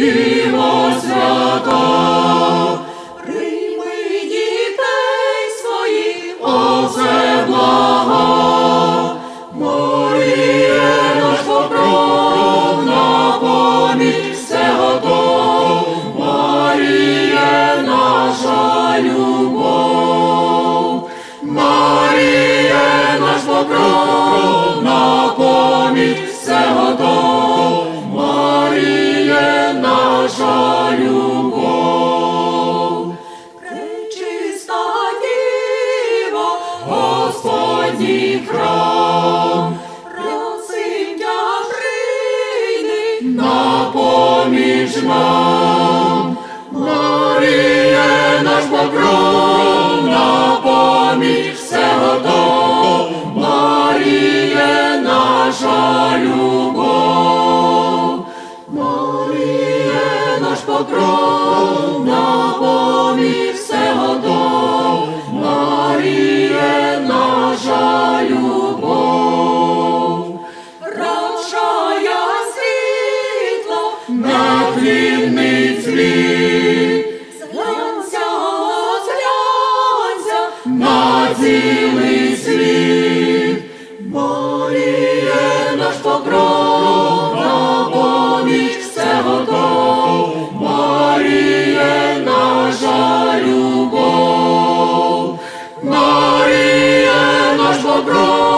Діво свята, прийми дітей своїх, о все благо, наш покровна поміч, все наша любов, Маріє наш покровна любов. Пречиста Діво, Господній храм, прийди на поміч нам. Маріє наш покров, на поміч все готов, покров, на поміч все готов, Маріє любов. Рожая світло на хлібний цвіт, зглянься, зглянься на цілий світ, Маріє наш покров. Grund.